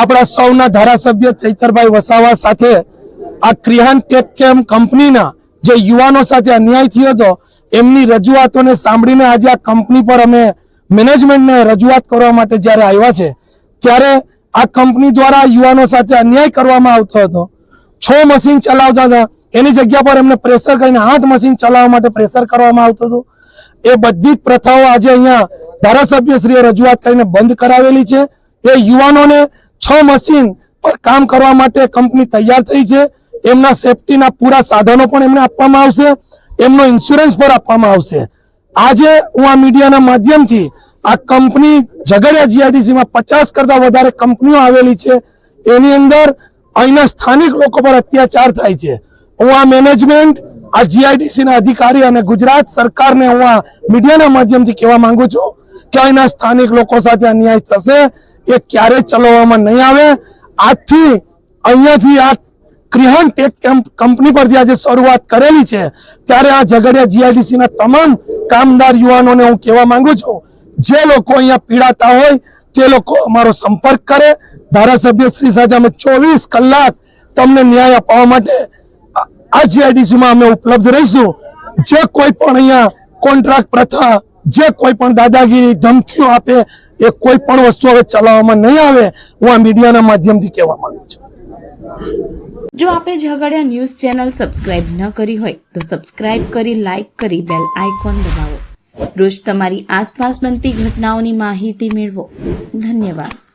આપણા સૌના ધારાસભ્ય ચૈતરભાઈ વસાવા સાથે આ ક્રિહાન ટેક કેમ કંપનીના જે યુવાનો સાથે અન્યાય થયો હતો, એમની રજૂઆતોને સાંભળીને આજે આ કંપની પર અમે મેનેજમેન્ટને રજૂઆત કરવા માટે જ્યારે આવ્યા છે, ત્યારે આ કંપની દ્વારા યુવાનો સાથે અન્યાય કરવામાં આવતો હતો. છ મશીન ચલાવતા હતા. એની જગ્યા પર એમને પ્રેશર કરીને આઠ મશીન ચલાવવા માટે પ્રેશર કરવામાં આવતું હતું. એ બધી જ પ્રથાઓ આજે અહીંયા ધારાસભ્યશ્રીએ રજૂઆત કરીને બંધ કરાવેલી છે. એ યુવાનોને છ મશીન પર કામ કરવા માટે કંપની તૈયાર થઈ છે. એમના સેફટીના પૂરા સાધનો પણ એમને આપવામાં આવશે. એમનો ઇન્સ્યોરન્સ પણ આપવામાં આવશે. આજે હું આ મીડિયાના માધ્યમથી આ કંપની ઝઘડિયા જીઆઈડીસીમાં પચાસ કરતા વધારે કંપનીઓ આવેલી છે. એની અંદર અહીંના સ્થાનિક લોકો પર અત્યાચાર થાય છે. હું આ મેનેજમેન્ટ આ જીઆઈડીસીના અધિકારી અને ગુજરાત સરકારને હું આ મીડિયાના માધ્યમથી કહેવા માંગુ છું કે અહીંના સ્થાનિક લોકો સાથે અન્યાય થશે. એ ક્યારેય ચલાવવામાં નહીં આવે. આજથી અહીંયાથી આ ક્રિહન ટેક કંપની પરથી આજે શરૂઆત કરેલી છે. ત્યારે આ ઝઘડિયા જીઆઈડીસીના તમામ કામદાર યુવાનોને હું કહેવા માંગુ છું, જે લોકો અહીંયા પીડાતા હોય તે લોકો અમારો સંપર્ક કરે. ધારાસભ્ય શ્રી સાથે અમે ચોવીસ કલાક તમને ન્યાય અપાવવા માટે આ- જીઆઈડીસીમાં અમે ઉપલબ્ધ રહીશું. જે કોઈ પણ અહીંયા કોન્ટ્રાક્ટ પ્રથા જે કોઈ પણ દાદાગીરી ધમકીઓ આપે, એ કોઈ પણ વસ્તુ હવે ચલાવવામાં નહીં આવે, હું આ મીડિયાના માધ્યમથી કહેવા માંગુ છું. જો આપે ઝઘડિયા ન્યૂઝ ચેનલ સબસ્ક્રાઇબ ન કરી હોય, તો સબસ્ક્રાઇબ કરી, લાઇક કરી, બેલ આઇકોન દબાવો. રોજ તમારી આસપાસ બનતી ઘટનાઓની માહિતી મેળવો. ધન્યવાદ.